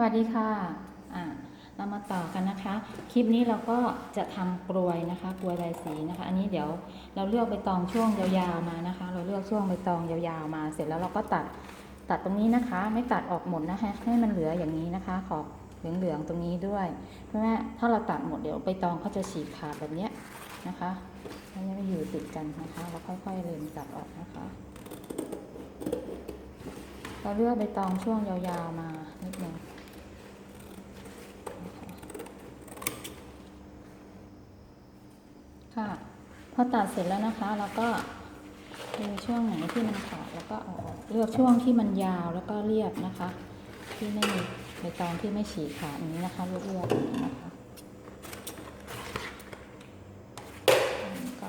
วัสดีค่ะอ่าเรามาต่อกันนะคะ คลิปนี้เราก็จะทำกลวยนะคะกลวยใบสีนะคะ อันนี้เดี๋ยวเราเลือกใบตองช่วงยาวๆมานะคะ เราเลือกช่วงใบตองยาวๆมา เสร็จแล้วเราก็ตัดตัดตรงนี้นะคะ ไม่ตัดออกหมดนะคะให้มันเหลืออย่างนี้นะคะ ขอบเหลืองๆตรงนี้ด้วย เพราะว่าถ้าเราตัดหมดเดี๋ยวใบตองเขาจะฉีกขาดแบบเนี้ยนะคะมันจะไม่อยู่ติดกันนะคะ เราค่อยๆเล็มตัดออกนะคะ เราเลือกใบตองช่วงยาวๆมานิดนึงนะคะ ค่ะ พอตัดเสร็จแล้วนะคะเราก็ดูช่วงไหนที่มันขาดแล้วก็เอาออกเลือกช่วงที่มันยาวแล้วก็เรียบนะคะ ที่ไม่มีใบตองที่ไม่ฉีกขาดอย่างนี้นะคะเลือกๆอย่างนี้นะคะก็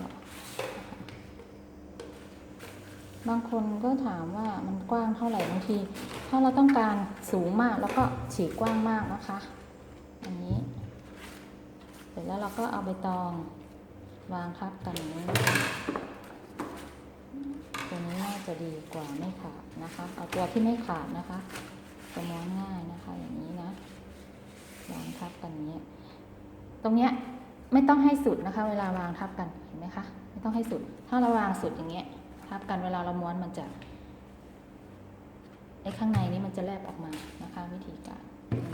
บางคนก็ถามว่ามันกว้างเท่าไหร่บางที ถ้าเราต้องการสูงมากแล้วก็ฉีกกว้างมากนะคะ อันนี้ เสร็จแล้วเราก็เอาใบตอง วางทับกันอย่างนี้นะตัวนี้น่าจะดีกว่าไม่ขาดนะคะ เอาตัวที่ไม่ขาดนะคะจะม้วนง่ายนะคะอย่างนี้นะวางทับกันนี้ ตรงเนี้ยไม่ต้องให้สุดนะคะ เวลาวางทับกันเห็นไหมคะไม่ต้องให้สุด ถ้าเราวางสุดอย่างเงี้ยทับกันเวลาเราม้วนมันจะไอ้ข้างในนี้มันจะแลบออกมานะคะ วิธีการ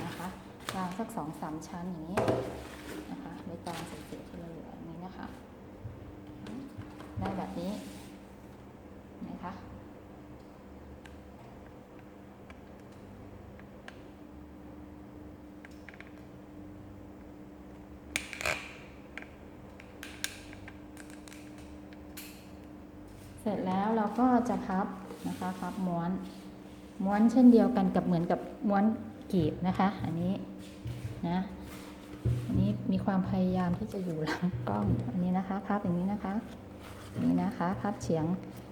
นะคะวางสักสองสามชั้นอย่างนี้นะคะใบตองเศษๆที่เราเหลือ นะคะ ได้แบบนี้เห็นะคะ เสร็จแล้วเราก็จะพับนะคะพับม้วน ม้วนเช่นเดียวกันกับเหมือนกับม้วนกีบนะคะ อันนี้นะ นี้มีความพยายามที่จะอยู่หลังกล้องอันนี้นะคะพับอย่างนี้นะคะนี่นะคะพับเฉียง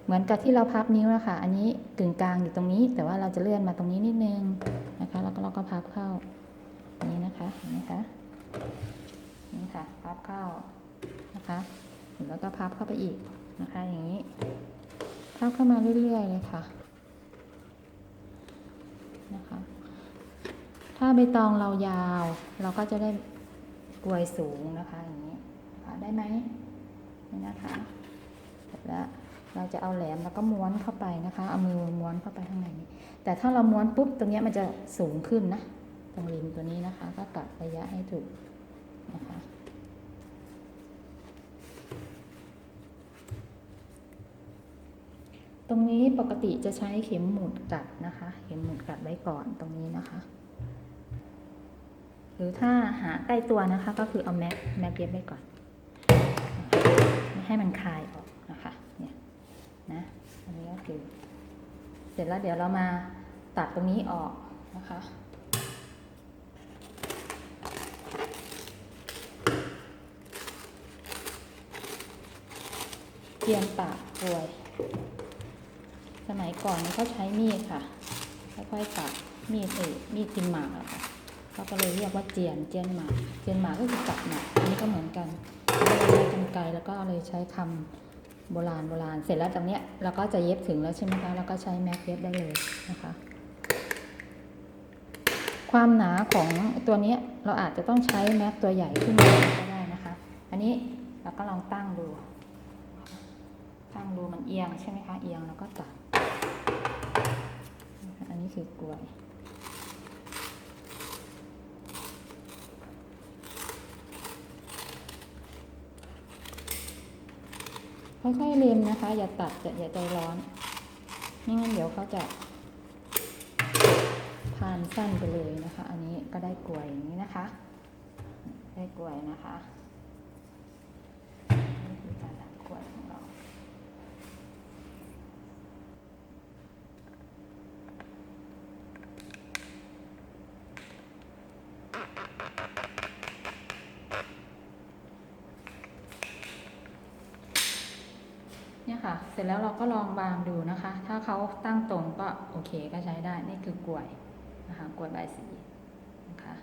เหมือนกับที่เราพับนิ้วนะคะอันนี้กึ่งกลางอยู่ตรงนี้ แต่ว่าเราจะเลื่อนมาตรงนี้นิดนึงนะคะ แล้วก็เราก็พับเข้าอย่างนี้นะคะเห็นไหมคะนี่ค่ะพับเข้านะคะแล้วก็พับเข้าไปอีกนะคะ อย่างนี้พับเข้ามาเรื่อยๆเลยค่ะนะคะ ถ้าใบตองเรายาว เราก็จะได้ กลวยสูงนะคะอย่างนี้นะคะได้ไหมนี่นะคะเสร็จแล้วเราจะเอาแหลมแล้วก็ม้วนเข้าไปนะคะ เอามือม้วนเข้าไปข้างในนี้ แต่ถ้าเราม้วนปุ๊บตรงนี้มันจะสูงขึ้นนะ ตรงริมตัวนี้นะคะ ก็กลับระยะให้ถูกนะคะตรงนี้ปกติจะใช้เข็มหมุดกัดนะคะ เข็มหมุดกัดไว้ก่อนตรงนี้นะคะ รือถ้าหาใกล้ตัวนะคะ ก็คือเอาแม็กแม็กเย็บไว้ก่อน ให้มันคลายออกนะคะเนี่ยนะอันนี้ก็คือเสร็จแล้วเดี๋ยวเรามาตัดตรงนี้ออกนะคะเทียนปากกลวย สมัยก่อนเนี่เขาใช้มีดค่ะ ค่อยๆตัดมีดเออมีดกินหมากอะค่ะ เขาก็เลยเรียกว่าเจียนเจียนหมาเจียนหมาก็คือตัดหมาอันนี้ก็เหมือนกันใช้กรรไกรแล้วก็เลยใช้คำโบราณโบราณเสร็จแล้วตรงเนี้ยเราก็จะเย็บถึงแล้วใช่ไหมคะแล้วก็ใช้แม็กเย็บได้เลยนะคะ ความหนาของตัวนี้เราอาจจะต้องใช้แม็กตัวใหญ่ขึ้นมาก็ได้นะคะ อันนี้เราก็ลองตั้งดู ตั้งดูมันเอียงใช่ไหมคะเอียงแล้วก็ตัดอันนี้คือกลวย ค่อยๆเล็มนะคะ อย่าตัดอย่าใจร้อนไม่งั้นเดี๋ยวเขาจะพานสั้นไปเลยนะคะ อันนี้ก็ได้กลวยอย่างนี้นะคะ ได้กลวยนะคะนี่คือการตัดกลวยของเรา เนี่ยค่ะ เสร็จแล้วเราก็ลองวางดูนะคะ ถ้าเขาตั้งตรงก็โอเคก็ใช้ได้ นี่คือกลวยนะคะ กลวยใบสีนะคะ